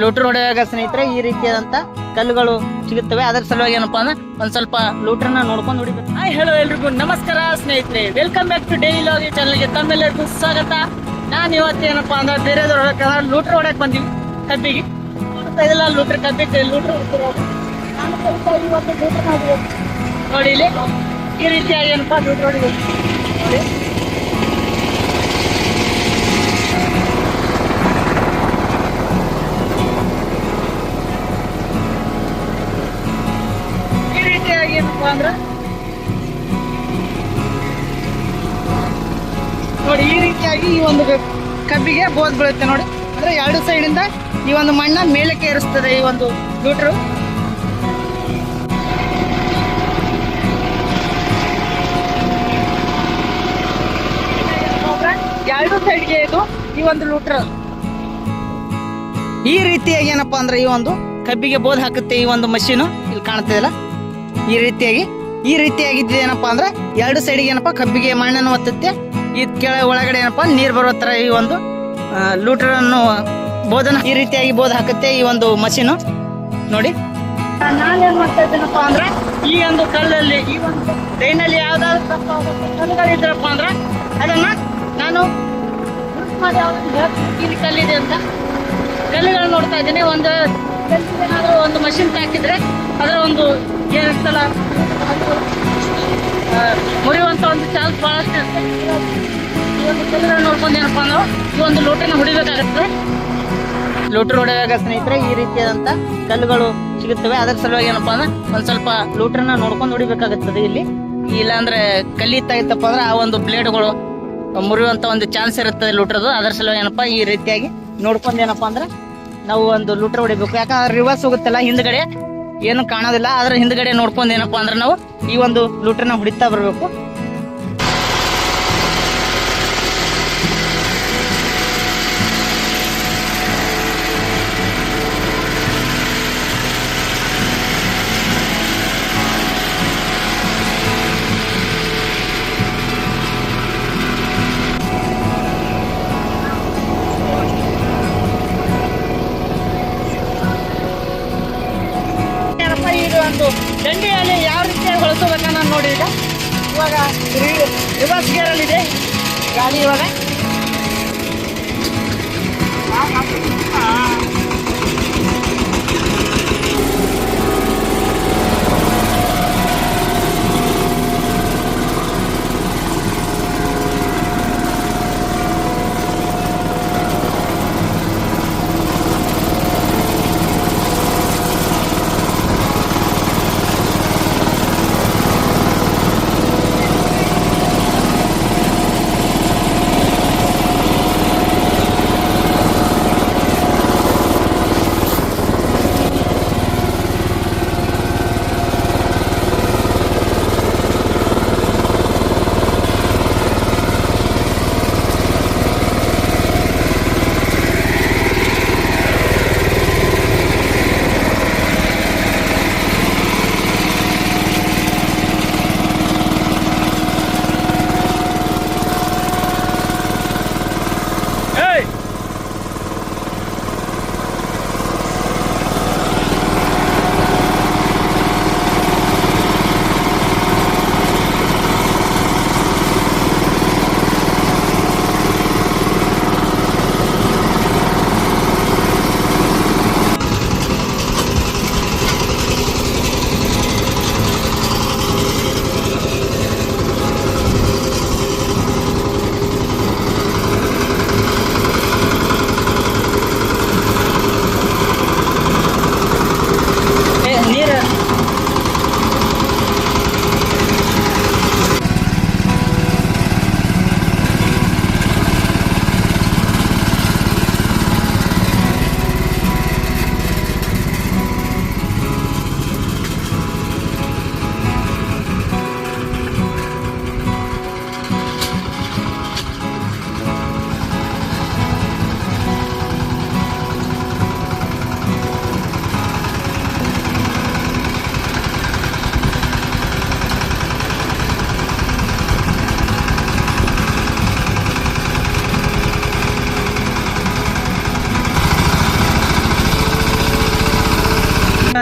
ಲೂಟ್ರ್ ನೋಡಿದಾಗ ಸ್ನೇಹಿತರೆ, ಈ ರೀತಿಯಾದಂತ ಕಲ್ಲುಗಳು ಸಿಗುತ್ತವೆ ಅದರ ಸಲುವಾಗಿ ಏನಪ್ಪಾ ಅಂದ್ರೆ ಒಂದ್ ಸ್ವಲ್ಪ ಲೂಟ್ರನ್ನ ನೋಡ್ಕೊಂಡು ಹೊಡಿಬೇಕು ಹಾಯ್ ಹಲೋ ಎಲ್ರಿಗೂ. ನಮಸ್ಕಾರ ಸ್ನೇಹಿತರೆ. ವೆಲ್ಕಮ್ ಬ್ಯಾಕ್ ಟು ಡೈಲಿ ಲಾಗಿ ಚಾನಲ್ಗೆ ತಮ್ಮೆಲ್ಲರಿಗೂ ಸ್ವಾಗತ. ನಾನು ಇವತ್ತು ಏನಪ್ಪಾ ಅಂದ್ರೆ ಬೇರೆದವ್ರು ಲೂಟ್ರ್ ಹೊಡಕ್ ಬಂದಿವಿ. ಕಬ್ಬಿಗೆ. ಇದಿಲ್ಲ ಲೂಟ್ರ್ ಕಬ್ಬಿಗೆ, ಲೂಟ್ರ್ ನೋಡಿ ಈ ರೀತಿಯಾಗಿ ಏನಪ್ಪಾ ಲೂಟ್ರ್ ಹೊಡಿಬೇಕು ನೋಡಿ. ನೋಡಿ, ಈ ರೀತಿಯಾಗಿ ಈ ಒಂದು ಕಬ್ಬಿಗೆ ಬೋದ್ ಬೀಳುತ್ತೆ ನೋಡಿ. ಅಂದ್ರೆ ಎರಡು ಸೈಡ್ ಇಂದ ಈ ಒಂದು ಮಣ್ಣ ಮೇಲಕ್ಕೆ ಏರಿಸ್ತದೆ ಈ ಒಂದು ಲೂಟ್ರು ಎರಡು ಸೈಡ್ಗೆ ಇದು ಈ ಒಂದು ಲೂಟ್ರ್ ಈ ರೀತಿಯಾಗಿ ಏನಪ್ಪಾ ಅಂದ್ರೆ ಈ ಒಂದು ಕಬ್ಬಿಗೆ ಬೋದ್ ಹಾಕುತ್ತೆ ಈ ಒಂದು ಮಷೀನು. ಇಲ್ಲಿ ಕಾಣ್ತಿದೆಯಲ್ಲ ಈ ರೀತಿಯಾಗಿ, ಈ ರೀತಿಯಾಗಿದ್ದು ಏನಪ್ಪಾ ಅಂದ್ರೆ ಎರಡು ಸೈಡ್ಗೆ ಏನಪ್ಪಾ ಕಬ್ಬಿಗೆ ಮಣ್ಣನ್ನು ಒತ್ತುತ್ತೆ. ಈ ಕೆಳ ಒಳಗಡೆ ಏನಪ್ಪಾ, ನೀರ್ ಬರೋ ತರ ಈ ಒಂದು ಲೂಟರ್ ಅನ್ನು ಬೋಧನ ಈ ರೀತಿಯಾಗಿ ಬೋಧ ಹಾಕುತ್ತೆ ಈ ಒಂದು ಮಷೀನು. ನೋಡಿ. ನಾನೇನ್ ಮಾಡ್ತಾ ಇದ್ದೀನಪ್ಪ ಅಂದ್ರೆ, ಈ ಒಂದು ಕಲ್ಲಲ್ಲಿ, ಈ ಒಂದು ಟ್ರೈನಲ್ಲಿ ಯಾವ್ದಾದ್ರು ಕಲ್ಲುಗಳಿದ್ರಪ್ಪ ಅಂದ್ರೆ, ಅದನ್ನ ನಾನು ಇಲ್ಲಿ ಕಲ್ಲಿದೆ ಅಂತ. ಕಲ್ಲುಗಳನ್ನ ನೋಡ್ತಾ ಇದ್ದೀನಿ. ಒಂದು ಏನಾದರೂ ಒಂದು ಮಷಿನ್ ಹಾಕಿದ್ರೆ ಅದರ ಒಂದು ಏನಿರ್ತಲ್ಲ ಮುರಿಯುವಂತ ಒಂದು ಚಾನ್ಸ್ ಬಹಳಷ್ಟು ಕಲ್ಲುಗಳು ಏನಪ್ಪಾ ಅಂದ್ರೆ ಒಂದು ಲೋಟನ ಹೊಡಿಬೇಕಾಗತ್ತೆ. ಲೂಟ್ರ್ ಹೊಡೆಯುವಾಗ ಸ್ನೇಹಿತರೆ, ಈ ರೀತಿಯಾದಂತ ಕಲ್ಲುಗಳು ಸಿಗುತ್ತವೆ. ಅದರ ಸಲುವಾಗಿ ಏನಪ್ಪಾ ಅಂದ್ರೆ ಒಂದ್ ಸ್ವಲ್ಪ ಲೂಟ್ರನ್ನ ನೋಡ್ಕೊಂಡು ಹೊಡಿಬೇಕಾಗುತ್ತದೆ ಇಲ್ಲಿ. ಇಲ್ಲಾಂದ್ರೆ ಕಲ್ಲಿತ್ತಾಗಿತ್ತಪ್ಪ ಅಂದ್ರೆ ಆ ಒಂದು ಬ್ಲೇಡ್ಗಳು ಮುರಿಯುವಂತ ಒಂದು ಚಾನ್ಸ್ ಇರುತ್ತದೆ ಲೂಟ್ರದು. ಅದರ ಸಲುವಾಗಿ ಏನಪ್ಪಾ, ಈ ರೀತಿಯಾಗಿ ನೋಡ್ಕೊಂಡು ಏನಪ್ಪಾ ಅಂದ್ರೆ ನಾವು ಒಂದು ಲೂಟ್ರ್ ಹೊಡಿಬೇಕು. ಯಾಕಂದ್ರೆ ರಿವರ್ಸ್ ಹೋಗುತ್ತಲ್ಲ ಹಿಂದ್ಗಡೆ, ಏನು ಕಾಣೋದಿಲ್ಲ. ಆದ್ರೆ ಹಿಂದ್ಗಡೆ ನೋಡ್ಕೊಂಡು ಏನಪ್ಪಾ ಅಂದ್ರೆ ನಾವು ಈ ಒಂದು ಲೂಟ್ರನ್ನ ಹೊಡಿತಾ ಬರಬೇಕು. ದಂಡಿಯಲ್ಲಿ ಯಾವ ರೀತಿಯಾಗಿ ಬಳಸಬೇಕನ್ನ ನೋಡಿ ಈಗ. ಇವಾಗ ರಿವರ್ಸ್ ಗೇರಲ್ಲಿದೆ ಗಾಡಿ ಇವಾಗ.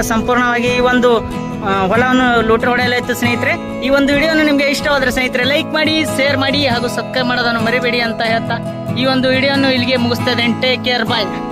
ಸಂಪೂರ್ಣವಾಗಿ ಈ ಒಂದು ಹೊಲವನ್ನು ಲೂಟರ್ ಹೊಡೆಯಲಾಯಿತು ಸ್ನೇಹಿತರೆ, ಈ ಒಂದು ವಿಡಿಯೋನು ನಿಮಗೆ ಇಷ್ಟವಾದ್ರೆ ಸ್ನೇಹಿತರೆ ಲೈಕ್ ಮಾಡಿ ಶೇರ್ ಮಾಡಿ ಹಾಗೂ ಸಬ್ಸ್ಕ್ರೈಬ್ ಮಾಡೋದನ್ನು ಮರಿಬೇಡಿ ಅಂತ ಹೇಳ್ತಾ ಈ ಒಂದು ವಿಡಿಯೋನು ಇಲ್ಲಿಗೆ ಮುಗಿಸ್ತದೆ ಟೇಕ್ ಕೇರ್ ಬಾಯ್